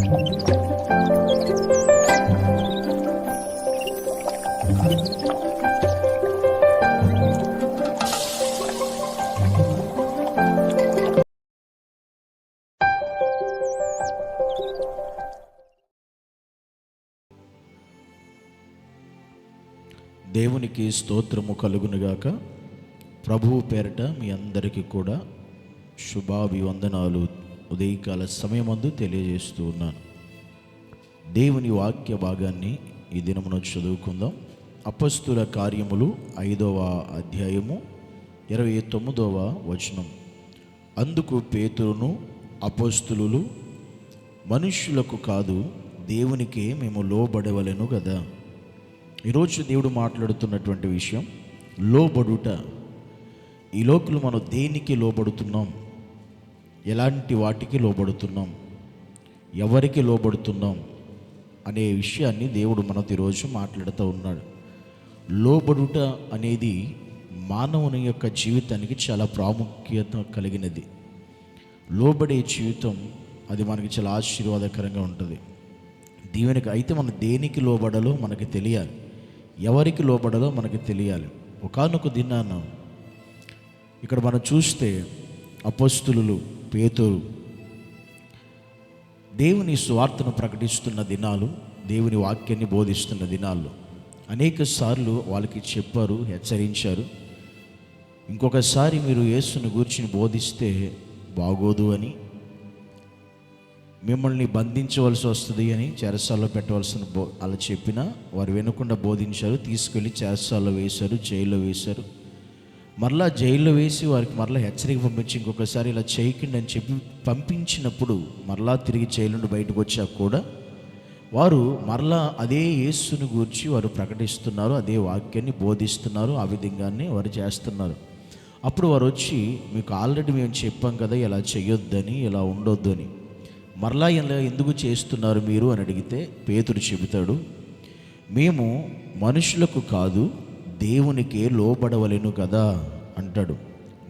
దేవునికి స్తోత్రము కలుగునుగాక. ప్రభువు పేరట మీ అందరికీ కూడా శుభాభివందనాలు. ఉదయకాల సమయమందు తెలియజేస్తూ ఉన్నాను. దేవుని వాక్య భాగాన్ని ఈ దినమున చదువుకుందాం. అపస్తుల కార్యములు ఐదవ అధ్యాయము ఇరవై తొమ్మిదవ వచనం. అందుకు పేతురును అపస్తులు మనుష్యులకు కాదు దేవునికే మేము లోబడవలను కదా ఈరోజు దేవుడు మాట్లాడుతున్నటువంటి విషయం లోబడుట. ఈ లోకులు మనం దేనికి లోబడుతున్నాం? ఎలాంటి వాటికి లోబడుతున్నాం? ఎవరికి లోబడుతున్నాం? అనే విషయాన్ని దేవుడు మనతో ఈరోజు మాట్లాడుతూ ఉన్నాడు. లోబడుట అనేది మానవుని యొక్క జీవితానికి చాలా ప్రాముఖ్యత కలిగినది. లోబడే జీవితం అది మనకి చాలా ఆశీర్వాదకరంగా ఉంటుంది. దీవెనకి అయితే మనం దేనికి లోబడాలో మనకి తెలియాలి. ఎవరికి లోబడాలో మనకి తెలియాలి. ఒకనొక దినాన ఇక్కడ మనం చూస్తే అపోస్తులు పేతురు. దేవుని స్వార్థను ప్రకటిస్తున్న దినాలు దేవుని వాక్యాన్ని బోధిస్తున్న దినాల్లో అనేక సార్లు వాళ్ళకి చెప్పారు హెచ్చరించారు. ఇంకొకసారి మీరు యేసుని గూర్చిని బోధిస్తే బాగోదు అని మిమ్మల్ని బంధించవలసి వస్తుంది అని చెరసాల్లో పెట్టవలసిన బో అలా చెప్పినా వారు వినకుండా బోధించారు తీసుకెళ్ళి చెరసాల్లో వేశారు జైల్లో వేశారు. మరలా జైల్లో వేసి వారికి మరలా హెచ్చరిక పంపించి ఇంకొకసారి ఇలా చేయకండి అని చెప్పి పంపించినప్పుడు మరలా తిరిగి జైలు నుండి బయటకు వచ్చాక కూడా వారు మరలా అదే యేసుని గూర్చి వారు ప్రకటిస్తున్నారు అదే వాక్యాన్ని బోధిస్తున్నారు ఆ విధంగానే వారు చేస్తున్నారు. అప్పుడు వారు వచ్చి మీకు ఆల్రెడీ మేము చెప్పాం కదా ఇలా చేయొద్దని ఇలా ఉండొద్దు అని మరలా ఇలా ఎందుకు చేస్తున్నారు మీరు? అని అడిగితే పేతుడు చెబుతాడు మేము మనుషులకు కాదు దేవునికే లోబడవలేను కదా అంటాడు.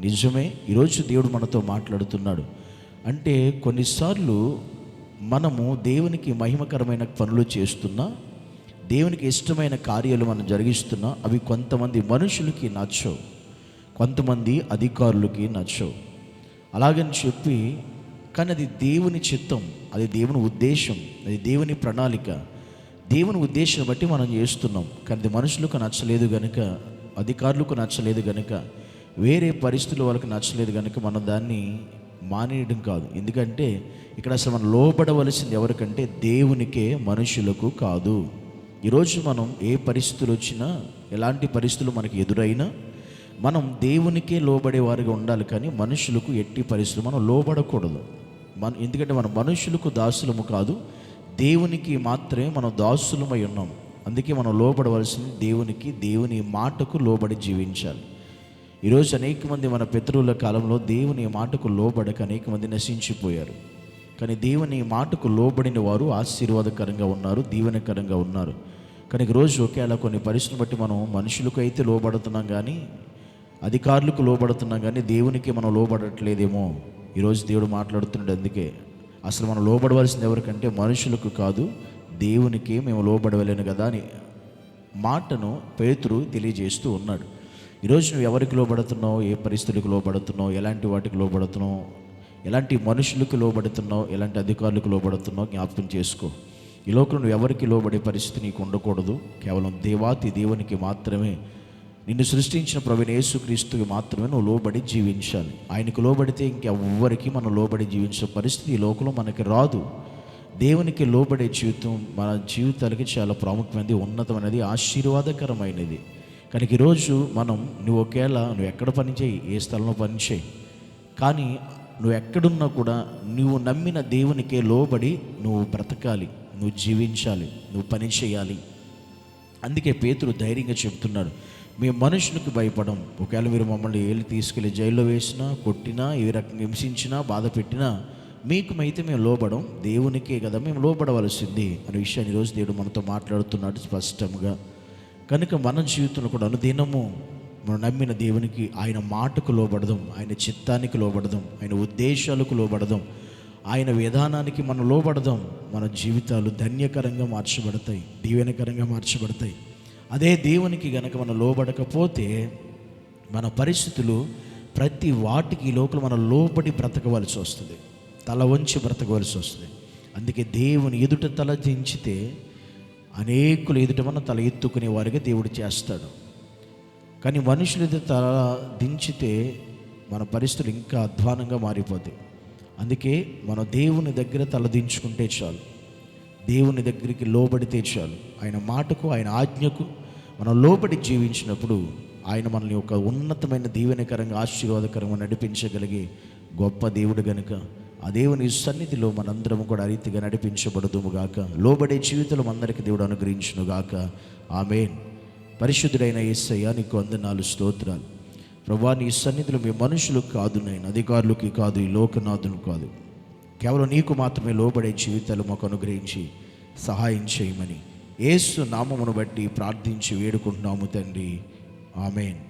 నిజమే ఈరోజు దేవుడు మనతో మాట్లాడుతున్నాడు. అంటే కొన్నిసార్లు మనము దేవునికి మహిమకరమైన పనులు చేస్తున్నా దేవునికి ఇష్టమైన కార్యాలు మనం జరిగిస్తున్నా అవి కొంతమంది మనుషులకి నచ్చవు కొంతమంది అధికారులకి నచ్చవు. అలాగని చెప్పి కానీ అది దేవుని చిత్తం అది దేవుని ఉద్దేశం అది దేవుని ప్రణాళిక దేవుని ఉద్దేశం బట్టి మనం చేస్తున్నాం. కానీ అది మనుషులకు నచ్చలేదు కనుక అధికారులకు నచ్చలేదు కనుక వేరే పరిస్థితులు వాళ్ళకి నచ్చలేదు కనుక మనం దాన్ని మానేయడం కాదు. ఎందుకంటే ఇక్కడ అసలు మనం లోపడవలసింది ఎవరికంటే దేవునికే మనుషులకు కాదు. ఈరోజు మనం ఏ పరిస్థితులు వచ్చినా ఎలాంటి పరిస్థితులు మనకి ఎదురైనా మనం దేవునికే లోబడే వారిగా ఉండాలి కానీ మనుషులకు ఎట్టి పరిస్థితులు మనం లోబడకూడదు. మన ఎందుకంటే మన మనుషులకు దాసులము కాదు దేవునికి మాత్రమే మనం దాసులమై ఉన్నాం. అందుకే మనం లోబడవలసింది దేవునికి దేవుని మాటకు లోబడి జీవించాలి. ఈరోజు అనేక మంది మన పితరుల కాలంలో దేవుని మాటకు లోబడక అనేక మంది నశించిపోయారు. కానీ దేవుని మాటకు లోబడిన వారు ఆశీర్వాదకరంగా ఉన్నారు దీవెనకరంగా ఉన్నారు. కానీ రోజు ఒకేలా కొన్ని పరిస్థితులు బట్టి మనం మనుషులకు అయితే లోబడుతున్నాం కానీ అధికారులకు లోబడుతున్నాం కానీ దేవునికి మనం లోబడట్లేదేమో. ఈరోజు దేవుడు మాట్లాడుతున్నాడు అందుకే అసలు మనం లోబడవలసింది ఎవరికంటే మనుషులకు కాదు దేవునికి మేము లోబడవలేను కదా అని మాటను పేతురు తెలియజేస్తూ ఉన్నాడు. ఈరోజు నువ్వు ఎవరికి లోబడుతున్నావు ఏ పరిస్థితులకు లోబడుతున్నావు ఎలాంటి వాటికి లోబడుతున్నావు ఎలాంటి మనుషులకు లోబడుతున్నావు ఎలాంటి అధికారులకు లోబడుతున్నావు జ్ఞాపకం చేసుకో. ఈ లోకంలో నువ్వు ఎవరికి లోబడే పరిస్థితి నీకు ఉండకూడదు. కేవలం దేవాతి దేవునికి మాత్రమే నిన్ను సృష్టించిన ప్రవీణ యేసుక్రీస్తుకి మాత్రమే నువ్వు లోబడి జీవించాలి. ఆయనకు లోబడితే ఇంకెవ్వరికి మనం లోబడి జీవించే పరిస్థితి ఈ లోకంలో మనకి రాదు. దేవునికి లోబడే జీవితం మన జీవితాలకి చాలా ప్రాముఖ్యమైనది ఉన్నతమైనది ఆశీర్వాదకరమైనది. కానీ ఈరోజు మనం నువ్వు ఒకేలా నువ్వు ఎక్కడ పని చేయి ఏ స్థలంలో పని చేయి కానీ నువ్వు ఎక్కడున్నా కూడా నువ్వు నమ్మిన దేవునికే లోబడి నువ్వు బ్రతకాలి నువ్వు జీవించాలి నువ్వు పని చేయాలి. అందుకే పేతురు ధైర్యంగా చెబుతున్నాడు మేము మనుషులకు భయపడం. ఒకవేళ మీరు మమ్మల్ని ఏళ్ళు తీసుకెళ్ళి జైల్లో వేసినా కొట్టినా ఏ రకంగా హింసించినా బాధ పెట్టినా మీకు అయితే మేము లోబడం. దేవునికే కదా మేము లోబడవలసింది అనే విషయాన్ని ఈరోజు దేవుడు మనతో మాట్లాడుతున్నాడు స్పష్టంగా. కనుక మన జీవితంలో కూడా అనుదినము మనం నమ్మిన దేవునికి ఆయన మాటకు లోబడదాం ఆయన చిత్తానికి లోబడదాం ఆయన ఉద్దేశాలకు లోబడదాం ఆయన విధానానికి మనం లోబడదాం. మన జీవితాలు ధన్యకరంగా మార్చబడతాయి దీవెనకరంగా మార్చబడతాయి. అదే దేవునికి గనక మనం లోబడకపోతే మన పరిస్థితులు ప్రతి వాటికి లోపల మనం లోబడి బ్రతకవలసి వస్తుంది. తల వంచి బ్రతకవలసి వస్తుంది. అందుకే దేవుని ఎదుట తల దించితే అనేకులు ఎదుట మనం తల ఎత్తుకునే వారిగా దేవుడు చేస్తాడు. కానీ మనుషులు ఎదుట తల దించితే మన పరిస్థితులు ఇంకా అధ్వానంగా మారిపోతాయి. అందుకే మనం దేవుని దగ్గర తల దించుకుంటే చాలు. దేవుని దగ్గరికి లోబడితే చాలు. ఆయన మాటకు ఆయన ఆజ్ఞకు మనం లోబడి జీవించినప్పుడు ఆయన మనల్ని ఒక ఉన్నతమైన దీవెనకరంగా ఆశీర్వాదకరంగా నడిపించగలిగే గొప్ప దేవుడు గనుక ఆ దేవుని సన్నిధిలో మనందరం కూడా ఆ రీతిగా గాక లోబడే జీవితంలో అందరికీ దేవుడు అనుగ్రహించును గాక ఆమెన్. పరిశుద్ధుడైన యేసయ్య నీకు అందనాలు స్తోత్రాలు. ప్రభా నీ సన్నిధిలో మీ మనుషులకు కాదు నేను అధికారులకి కాదు ఈ లోకనాథులు కాదు. కేవలం నీకు మాత్రమే లోబడే జీవితాలు మాకు అనుగ్రహించి సహాయం చేయమని ఏసు నామమును బట్టి ప్రార్థించి వేడుకుంటున్నాము తండ్రి. ఆమెన్.